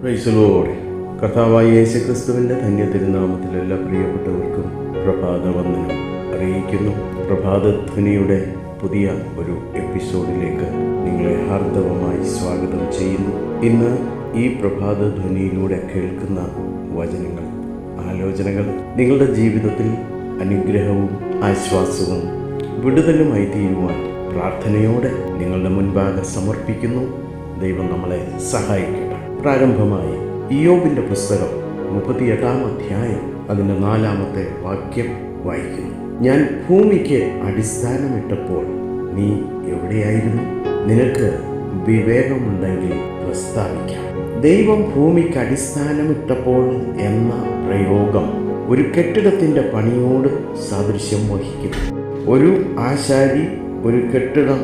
പ്രൈസലോട് കർത്താവായ യേശു ക്രിസ്തുവിന്റെ ധന്യ തിരുനാമത്തിൽ എല്ലാ പ്രിയപ്പെട്ടവർക്കും പ്രഭാതവന്ദനം അറിയിക്കുന്നു. പ്രഭാതധ്വനിയുടെ പുതിയ ഒരു എപ്പിസോഡിലേക്ക് നിങ്ങളെ ഹാർദവമായി സ്വാഗതം ചെയ്യുന്നു. ഇന്ന് ഈ പ്രഭാതധ്വനിയിലൂടെ കേൾക്കുന്ന വചനങ്ങൾ ആലോചനകൾ നിങ്ങളുടെ ജീവിതത്തിൽ അനുഗ്രഹവും ആശ്വാസവും വിടുതലുമായി തീരുവാൻ പ്രാർത്ഥനയോടെ നിങ്ങളുടെ മുൻപാകെ സമർപ്പിക്കുന്നു. ദൈവം നമ്മളെ സഹായിക്കട്ടെ പ്രാരംഭമായി ഇയോബിന്റെ പുസ്തകം മുപ്പത്തിയെട്ടാം അധ്യായം അതിന്റെ നാലാമത്തെ വാക്യം വായിക്കുന്നു. ഞാൻ ഭൂമിക്ക് അടിസ്ഥാനമിട്ടപ്പോൾ നീ എവിടെയായിരുന്നു? നിനക്ക് വിവേകമുണ്ടെങ്കിൽ പ്രസ്താവിക്കാം. ദൈവം ഭൂമിക്ക് അടിസ്ഥാനമിട്ടപ്പോൾ എന്ന പ്രയോഗം ഒരു കെട്ടിടത്തിന്റെ പണിയോട് സാദൃശ്യം വഹിക്കുന്നു. ഒരു ആശാരി ഒരു കെട്ടിടം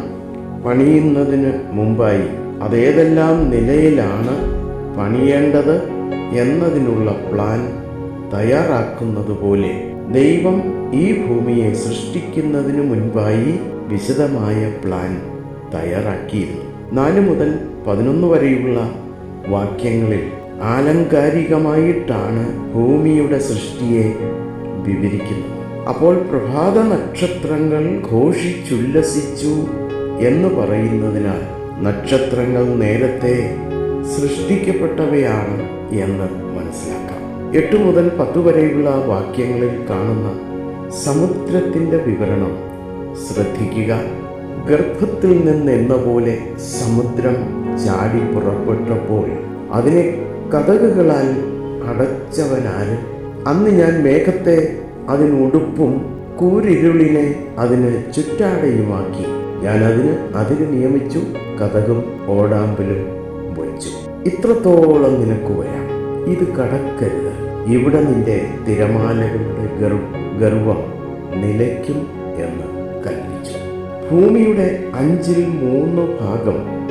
പണിയുന്നതിന് മുമ്പായി അതേതെല്ലാം നിലയിലാണ് പണിയേണ്ടത് എന്നതിനുള്ള പ്ലാൻ തയ്യാറാക്കുന്നത് പോലെ ദൈവം ഈ ഭൂമിയെ സൃഷ്ടിക്കുന്നതിനു മുൻപായി വിശദമായ പ്ലാൻ തയ്യാറാക്കിയിരുന്നു. നാല് മുതൽ പതിനൊന്ന് വരെയുള്ള വാക്യങ്ങളിൽ ആലങ്കാരികമായിട്ടാണ് ഭൂമിയുടെ സൃഷ്ടിയെ വിവരിക്കുന്നത്. അപ്പോൾ പ്രഭാത നക്ഷത്രങ്ങൾ ഘോഷിച്ചുല്ലസിച്ചു എന്ന് പറയുന്നതിനാൽ നക്ഷത്രങ്ങൾ നേരത്തെ സൃഷ്ടിക്കപ്പെട്ടവയാണ് എന്ന് മനസ്സിലാക്കാം. എട്ട് മുതൽ പത്ത് വരെയുള്ള വാക്യങ്ങളിൽ കാണുന്ന സമുദ്രത്തിന്റെ വിവരണം. ശ്രദ്ധിക്കുക ഗർഭത്തിൽ നിന്നെന്ന പോലെ സമുദ്രം ചാടി പുറപ്പെട്ടപ്പോൾ അതിനെ കഥകുകളാൽ അടച്ചവനാര്? അന്ന് ഞാൻ മേഘത്തെ അതിനുടുപ്പും കൂരിരുളിനെ അതിന് ചുറ്റാടയുമാക്കി. ഞാൻ അതിന് അതിന് നിയമിച്ചു കഥകും ഓടാമ്പലും വച്ചു ഇത്രത്തോളം നിനക്ക് വരാം. ഇത് കടക്കരുത്. ഇവിടെ നിന്റെ തിരമാലകളുടെ ഗർ ഗർവം നിലയ്ക്കും എന്ന് കൽപ്പിച്ചു. ഭൂമിയുടെ അഞ്ചിൽ മൂന്ന് ഭാഗം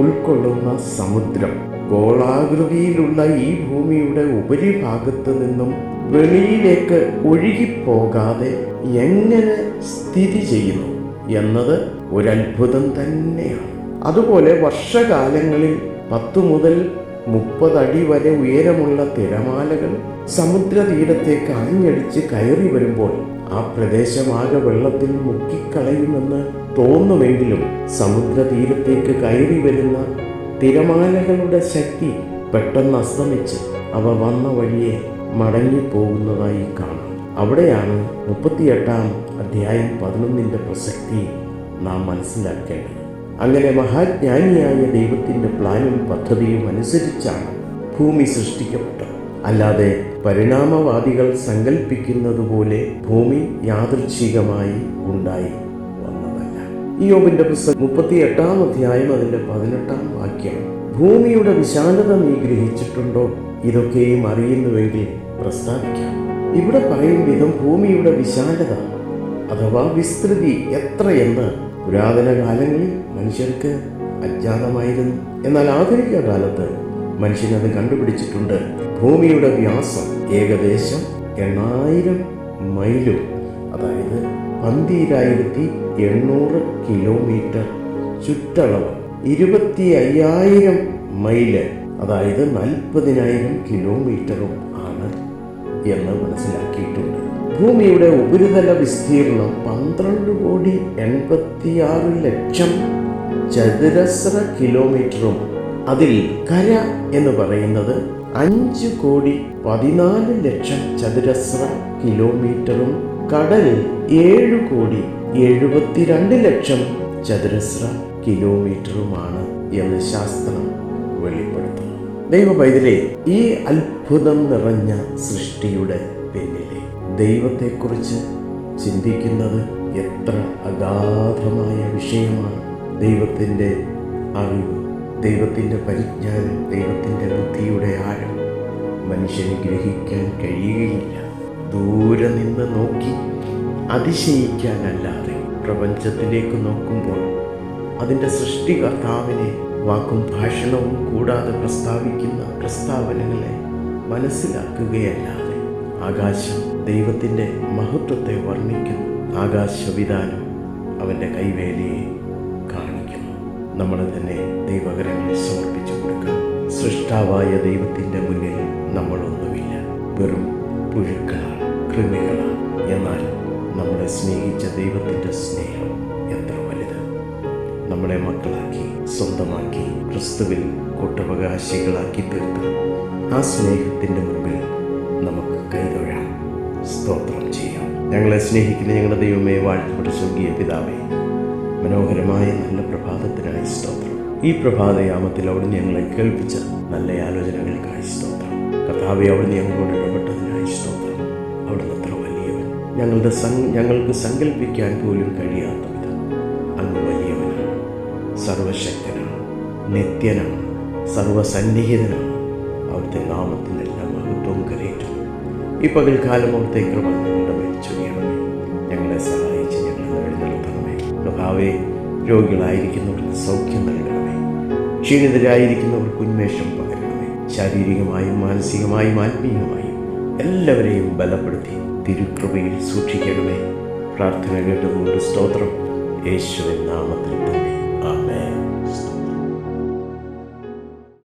ഉൾക്കൊള്ളുന്ന സമുദ്രം. ഗോളാകൃതിയിലുള്ള ഈ ഭൂമിയുടെ ഉപരിഭാഗത്ത് നിന്നും വെളിയിലേക്ക് ഒഴുകിപ്പോകാതെ എങ്ങനെ സ്ഥിതി ചെയ്യുന്നു എന്നത് ഒരത്ഭുതം തന്നെയാണ്. അതുപോലെ വർഷകാലങ്ങളിൽ പത്തു മുതൽ മുപ്പതടി വരെ ഉയരമുള്ള തിരമാലകൾ സമുദ്രതീരത്തേക്ക് ആഞ്ഞടിച്ച് കയറി വരുമ്പോൾ ആ പ്രദേശമാകെ വെള്ളത്തിൽ മുക്കിക്കളയുമെന്ന് തോന്നുമെങ്കിലും സമുദ്രതീരത്തേക്ക് കയറി വരുന്ന തിരമാലകളുടെ ശക്തി പെട്ടെന്ന് അസ്തമിച്ച് അവ വന്ന വഴിയെ മടങ്ങിപ്പോകുന്നതായി കാണാം. അവിടെയാണ് മുപ്പത്തിയെട്ടാം അധ്യായം പതിനൊന്നിന്റെ പ്രസക്തി നാം മനസ്സിലാക്കേണ്ടത്. അങ്ങനെ മഹാജ്ഞാനിയായ ദൈവത്തിന്റെ പ്ലാനും പദ്ധതിയും അനുസരിച്ചാണ് ഭൂമി സൃഷ്ടിക്കപ്പെട്ടത്. അല്ലാതെ പരിണാമവാദികൾ സങ്കല്പിക്കുന്നത് പോലെ ഭൂമി യാദൃച്ഛികമായി ഉണ്ടായി വന്നതല്ല. യോബിന്റെ പുസ്തകം മുപ്പത്തി എട്ടാം അധ്യായം അതിന്റെ പതിനെട്ടാം വാക്യം. ഭൂമിയുടെ വിശാലത നീ ഗ്രഹിച്ചിട്ടുണ്ടോ? ഇതൊക്കെയും അറിയുന്നുവെങ്കിൽ പ്രസ്താവിക്കാം. ഇവിടെ പറയും വിധം ഭൂമിയുടെ വിശാലത അഥവാ വിസ്തൃതി എത്രയെന്ന് പുരാതന കാലങ്ങളിൽ മനുഷ്യർക്ക് അജ്ഞാതമായിരുന്നു. എന്നാൽ ആധുനിക കാലത്ത് മനുഷ്യനത് കണ്ടുപിടിച്ചിട്ടുണ്ട്. ഭൂമിയുടെ വ്യാസം ഏകദേശം എണ്ണായിരം മൈലും അതായത് പന്തിരായിരത്തി എണ്ണൂറ് കിലോമീറ്റർ ചുറ്റളവ്. ഇരുപത്തി അയ്യായിരം മൈൽ അതായത് നാൽപ്പതിനായിരം കിലോമീറ്ററും ആണ് എന്ന് മനസ്സിലാക്കിയിട്ടുണ്ട്. ഭൂമിയുടെ ഉപരിതല വിസ്തീർണം പന്ത്രണ്ട് കോടി എൺപത്തിയാറ് ലക്ഷം ചതുരശ്ര കിലോമീറ്ററും. അതിൽ കര എന്ന് പറയുന്നത് അഞ്ച് കോടി പതിനാല് ലക്ഷം ചതുരശ്ര കിലോമീറ്ററും. കടൽ ഏഴ് കോടി എഴുപത്തിരണ്ട് ലക്ഷം ചതുരശ്ര കിലോമീറ്ററുമാണ് എന്ന് ശാസ്ത്രം വെളിപ്പെടുത്തുന്നു. ദൈവ പൈതലെ ഈ അത്ഭുതം നിറഞ്ഞ സൃഷ്ടിയുടെ പിന്നിലെ ദൈവത്തെക്കുറിച്ച് ചിന്തിക്കുന്നത് എത്ര അഗാധമായ വിഷയമാണ്. ദൈവത്തിന്റെ അറിവ് ദൈവത്തിന്റെ പരിജ്ഞാനം ദൈവത്തിന്റെ ബുദ്ധിയുടെ ആഴം മനുഷ്യന് ഗ്രഹിക്കാൻ കഴിയുകയില്ല. ദൂരെ നിന്ന് നോക്കി അതിശയിക്കാനല്ലാതെ പ്രപഞ്ചത്തിലേക്ക് നോക്കുമ്പോൾ അതിന്റെ സൃഷ്ടികർത്താവിനെ വാക്കും ഭാഷണവും കൂടാതെ പ്രസ്താവിക്കുന്ന പ്രസ്താവനകളെ മനസ്സിലാക്കുകയല്ലാതെ ആകാശം ദൈവത്തിന്റെ മഹത്വത്തെ വർണിക്കുന്നു. ആകാശവിധാനം അവന്റെ കൈവേലിയെ കാണിക്കുന്നു. നമ്മൾ തന്നെ ദൈവകരങ്ങളിൽ സമർപ്പിച്ചു കൊടുക്കാം. സൃഷ്ടാവായ ദൈവത്തിന്റെ മുന്നിൽ നമ്മളൊന്നുമില്ല. വെറും പുഴുക്കളാണ് കൃമികളാണ്. എന്നാൽ നമ്മളെ സ്നേഹിച്ച ദൈവത്തിന്റെ സ്നേഹം എത്ര വലുത്. നമ്മളെ മക്കളാക്കി സ്വന്തമാക്കി ക്രിസ്തുവിൽ കൂട്ടവകാശികളാക്കി തീർത്ത ആ സ്നേഹത്തിന്റെ കൈതൊഴാം സ്തോത്രം ചെയ്യാം. ഞങ്ങളെ സ്നേഹിക്കുന്ന ഞങ്ങളുടെ ദൈവമേ വാഴ്ത്തപ്പെട്ട സ്വർഗീയ പിതാവേ മനോഹരമായ നല്ല പ്രഭാതത്തിനായി സ്തോത്രം. ഈ പ്രഭാതയാമത്തിൽ അവിടുന്ന് ഞങ്ങളെ കേൾപ്പിച്ച നല്ല ആലോചനകൾക്കായി സ്തോത്രം. കഥാവെ അവിടുന്ന് ഞങ്ങളോട് ഇടപെട്ടതിനായി സ്തോത്രം. അവിടുന്ന് അത്ര വലിയവൻ. ഞങ്ങളുടെ ഞങ്ങൾക്ക് സങ്കല്പിക്കാൻ പോലും കഴിയാത്ത വിധം. അങ്ങ് വലിയവനാണ്. സർവശക്തനാണ്. നിത്യനാണ്. സർവസന്നിഹിതനാണ് ഈ പകൽക്കാലം അവിടുത്തെ കൃപ ഞങ്ങളുടെ ചൊരിയണമേ. ഞങ്ങളെ സഹായിച്ച് ഞങ്ങളെ എഴുന്നേൽക്കണമേ കഥാവെ രോഗികളായിരിക്കുന്നവർക്ക് സൗഖ്യം നൽകണമേ. ക്ഷീണിതരായിരിക്കുന്നവർക്ക് ഉന്മേഷം പകരണമേ. ശാരീരികമായും മാനസികമായും ആത്മീയമായും എല്ലാവരെയും ബലപ്പെടുത്തി തിരുക്കൃപയിൽ സൂക്ഷിക്കണമേ. പ്രാർത്ഥന കേട്ടതുകൊണ്ട് സ്തോത്രം. യേശുവിൻ നാമത്തിൽ തന്നെ.